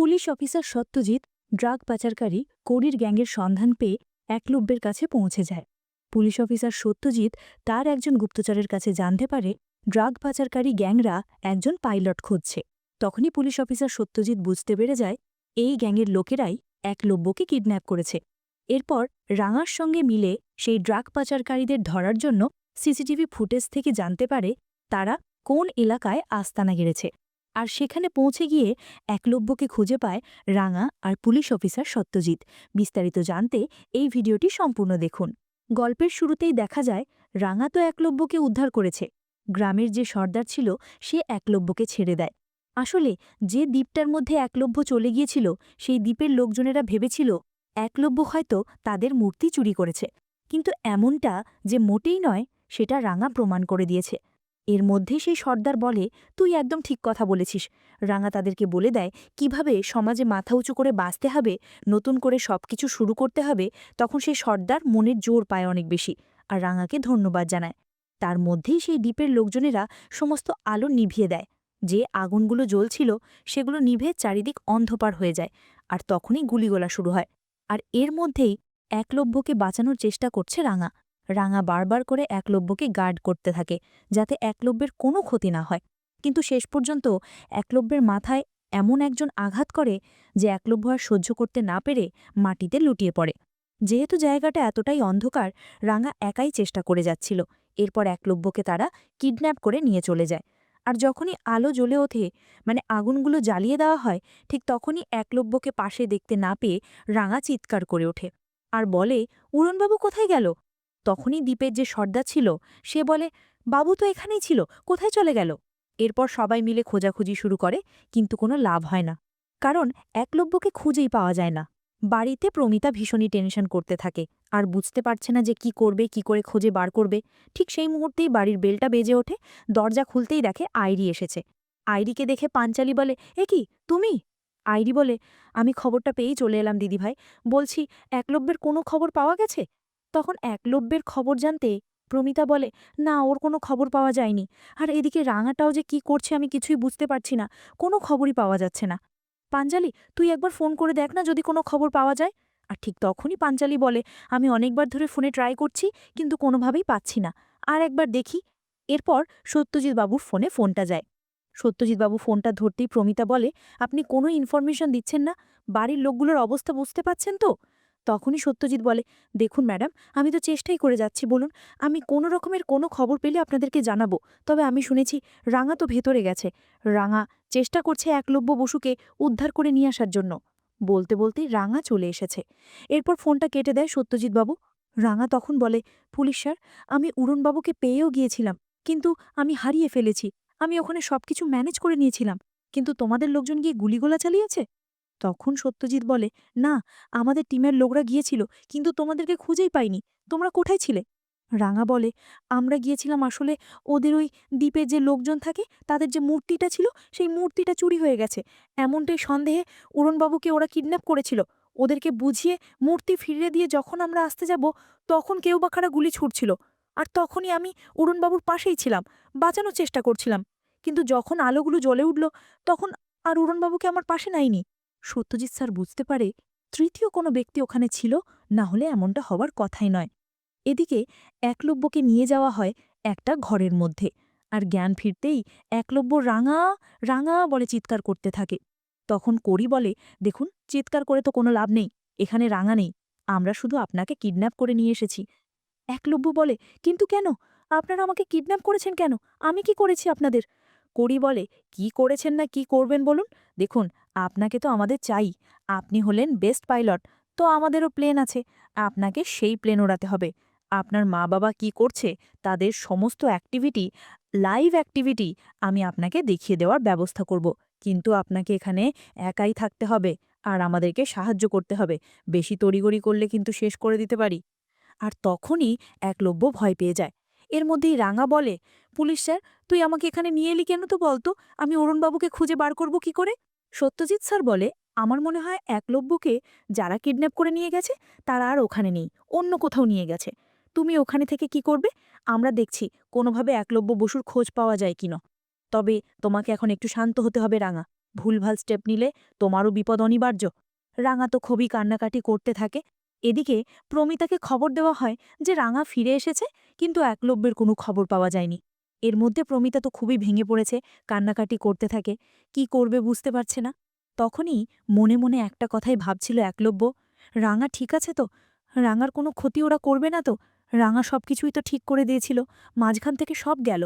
Police officer Satyajit, drug পাচারকারী করির গ্যাংয়ের সন্ধান পেয়ে একলব্যের কাছে পৌঁছে যায়। পুলিশ অফিসার সত্যজিৎ তার একজন গুপ্তচরের কাছে জানতে পারে, ড্রাগ পাচারকারী গ্যাংরা একজন পাইলট খুঁজছে। তখনই পুলিশ অফিসার সত্যজিৎ বুঝতে পেরে যায়, এই গ্যাংয়ের লোকেরাই একলব্যকে কিডন্যাপ করেছে। এরপর রাঙার সঙ্গে মিলে সেই ড্রাগ পাচারকারীদের ধরার জন্য সিসিটিভি ফুটেজ থেকে জানতে পারে, তারা কোন এলাকায় আস্তানা গেড়েছে। আর সেখানে পৌঁছে গিয়ে একলব্যকে খুঁজে পায় রাঙা আর পুলিশ অফিসার সত্যজিৎ। বিস্তারিত জানতে এই ভিডিওটি সম্পূর্ণ দেখুন। গল্পের শুরুতেই দেখা যায়, রাঙা তো একলব্যকে উদ্ধার করেছে। গ্রামের যে সর্দার ছিল, সে একলব্যকে ছেড়ে দেয়। আসলে যে দ্বীপটার মধ্যে একলব্য চলে গিয়েছিল, সেই দ্বীপের লোকজনেরা ভেবেছিল একলব্য হয়তো তাদের মূর্তি চুরি করেছে। কিন্তু এমনটা যে মোটেই নয়, সেটা রাঙা প্রমাণ করে দিয়েছে। এর মধ্যে সেই সর্দার বলে, তুই একদম ঠিক কথা বলেছিস। রাঙা তাদেরকে বলে দেয়, কীভাবে সমাজে মাথা উঁচু করে বাঁচতে হবে, নতুন করে সবকিছু শুরু করতে হবে, তখন সেই সর্দার মনের জোর পায় অনেক বেশি। আর রাঙাকে ধন্যবাদ জানায়। তার মধ্যেই সেই দ্বীপের লোকজনেরা সমস্ত আলো নিভিয়ে দেয়। যে আগুনগুলো জ্বলছিল, সেগুলো নিভে চারিদিক অন্ধপার হয়ে যায়, আর তখনই গুলিগোলা শুরু হয়। আর এর মধ্যেই একলব্যকে বাঁচানোর চেষ্টা করছে রাঙা। রাঙা বারবার করে একলব্যকে গার্ড করতে থাকে, যাতে একলব্যের কোনো ক্ষতি না হয়। কিন্তু শেষ পর্যন্ত একলব্যের মাথায় এমন একজন আঘাত করে যে একলব্য আর সহ্য করতে না পেরে মাটিতে লুটিয়ে পড়ে। যেহেতু জায়গাটা এতটাই অন্ধকার, রাঙা একাই চেষ্টা করে যাচ্ছিল। এরপর একলব্যকে তারা কিডন্যাপ করে নিয়ে চলে যায়। আর যখনই আলো জ্বলে ওঠে মানে আগুনগুলো জ্বালিয়ে দেওয়া হয়, ঠিক তখনই একলব্যকে পাশে দেখতে না পেয়ে রাঙা চিৎকার করে ওঠে। আর বলে, উড়নবাবু কোথায় গেল? তখনই দ্বীপের যে সর্দার ছিল, সে বলে, বাবু তো এখানেই ছিল, কোথায় চলে গেল? এরপর সবাই মিলে খোঁজাখুঁজি শুরু করে, কিন্তু কোনো লাভ হয় না, কারণ একলব্যকে খুঁজেই পাওয়া যায় না। বাড়িতে প্রমিতা ভীষণই টেনশন করতে থাকে, আর বুঝতে পারছে না যে কি করবে, কি করে খোঁজে বার করবে। ঠিক সেই মুহূর্তেই বাড়ির বেলটা বেজে ওঠে, দরজা খুলতেই দেখে আইরি এসেছে। আইরিকে দেখে পাঞ্চালি বলে, এ কি, তুমি? আইরি বলে, আমি খবরটা পেয়েই চলে এলাম, দিদিভাই। বলছি একলব্যের কোনো খবর পাওয়া গেছে? তখন একলব্যের খবর জানতে প্রমিতা বলে, না, ওর কোনো খবর পাওয়া যায়নি। আর এদিকে রাঙাটাও যে কি করছে আমি কিছুই বুঝতে পারছি না। কোনো খবরই পাওয়া যাচ্ছে না। পাঞ্জালি, তুই একবার ফোন করে দেখ না যদি কোনো খবর পাওয়া যায়। আর ঠিক তখনই পাঞ্জালি বলে, আমি অনেকবার ধরে ফোনে ট্রাই করছি, কিন্তু কোনোভাবেই পাচ্ছি না। আর একবার দেখি। এরপর সত্যজিৎ বাবুর ফোনে ফোনটা যায়। সত্যজিৎ বাবু ফোনটা ধরতেই প্রমিতা বলে, আপনি কোনো ইনফরমেশন দিচ্ছেন না? বাড়ির লোকগুলোর অবস্থা বুঝতে পাচ্ছেন তো? তখনই সত্যজিৎ বলে, দেখুন ম্যাডাম, আমি তো চেষ্টাই করে যাচ্ছি, বলুন। আমি কোনো রকমের কোনো খবর পেলে আপনাদেরকে জানাব। তবে আমি শুনেছি, রাঙা তো ভেতরে গেছে। রাঙা চেষ্টা করছে একলব্য বসুকে উদ্ধার করে নিয়ে আসার জন্য। বলতে বলতেই রাঙা চলে এসেছে। এরপর ফোনটা কেটে দেয় সত্যজিৎবাবু রাঙা তখন বলে, পুলিশ স্যার, আমি উড়নবাবুকে পেয়েও গিয়েছিলাম, কিন্তু আমি হারিয়ে ফেলেছি। আমি ওখানে সবকিছু ম্যানেজ করে নিয়েছিলাম। কিন্তু তোমাদের লোকজন গিয়ে গুলিগোলা চালিয়েছে? তখন সত্যজিৎ বলে, না, আমাদের টিমের লোকরা গিয়েছিল, কিন্তু তোমাদেরকে খুঁজেই পাইনি, তোমরা কোথায় ছিলে? রাঙা বলে, আমরা গিয়েছিলাম আসলে ওদের ওই দ্বীপে যে লোকজন থাকে, তাদের যে মূর্তিটা ছিল, সেই মূর্তিটা চুরি হয়ে গেছে। এমনটাই সন্দেহে উড়নবাবুকে ওরা কিডন্যাপ করেছিল। ওদেরকে বুঝিয়ে মূর্তি ফিরিয়ে দিয়ে যখন আমরা আসতে যাব, তখন কেউ বা কারা গুলি ছুটছিল আর তখনই আমি উড়নবাবুর পাশেই ছিলাম, বাঁচানোর চেষ্টা করছিলাম। কিন্তু যখন আলোগুলো জ্বলে উঠল, তখন আর উড়নবাবুকে আমার পাশে নাইনি। সত্যজিৎ স্যার বুঝতে পারে তৃতীয় কোনো ব্যক্তি ওখানে ছিল, না হলে এমনটা হওয়ার কথাই নয়। এদিকে একলব্যকে নিয়ে যাওয়া হয় একটা ঘরের মধ্যে আর জ্ঞান ফিরতেই একলব্য রাঙা রাঙা বলে চিৎকার করতে থাকে। তখন করি বলে, দেখুন, চিৎকার করে তো কোনো লাভ নেই, এখানে রাঙা নেই, আমরা শুধু আপনাকে কিডন্যাপ করে নিয়ে এসেছি। একলব্য বলে, কিন্তু কেন? আপনারা আমাকে কিডন্যাপ করেছেন কেন? আমি কি করেছি আপনাদের? করি বলে? কি করেছেন না কি করবেন বলুন? দেখুন, আপনাকে তো আমাদের চাই। আপনি হলেন বেস্ট পাইলট তো আমাদেরও প্লেন আছে। আপনাকে সেই প্লেন ওড়াতে হবে। আপনার মা বাবা কি করছে? তাদের সমস্ত অ্যাক্টিভিটি লাইভ অ্যাক্টিভিটি আমি আপনাকে দেখিয়ে দেওয়ার ব্যবস্থা করব। কিন্তু আপনাকে এখানে একাই থাকতে হবে আর আমাদেরকে সাহায্য করতে হবে। বেশি তড়িগড়ি করলে কিন্তু শেষ করে দিতে পারি। আর তখনই একলব্য ভয় পেয়ে যায়। এর মধ্যেই রাঙা বলে, পুলিশ স্যার, তুই আমাকে এখানে নিয়ে এলি কেন তো বলতো আমি অরুণবাবুকে খুঁজে বার করব কি করে? সত্যজিৎ স্যার বলে, আমার মনে হয় একলব্যকে যারা কিডন্যাপ করে নিয়ে গেছে, তারা আর ওখানে নেই, অন্য কোথাও নিয়ে গেছে। তুমি ওখানে থেকে কি করবে? আমরা দেখছি, কোনোভাবে একলব্য বসুর খোঁজ পাওয়া যায় কিনা। তবে তোমাকে এখন একটু শান্ত হতে হবে, রাঙা। ভুলভাল স্টেপ নিলে তোমারও বিপদ অনিবার্য। রাঙা তো খুবই কান্নাকাটি করতে থাকে এদিকে প্রমিতাকে খবর দেওয়া হয় যে রাঙা ফিরে এসেছে, কিন্তু একলব্যের কোনো খবর পাওয়া যায়নি। এর মধ্যে প্রমিতা তো খুবই ভেঙে পড়েছে, কান্নাকাটি করতে থাকে, কি করবে বুঝতে পারছে না। তখনই মনে মনে একটা কথাই ভাবছিল একলব্য, রাঙা ঠিক আছে তো? রাঙার কোনো ক্ষতি ওরা করবে না তো? রাঙা সব কিছুই তো ঠিক করে দিয়েছিল, মাঝখান থেকে সব গেল।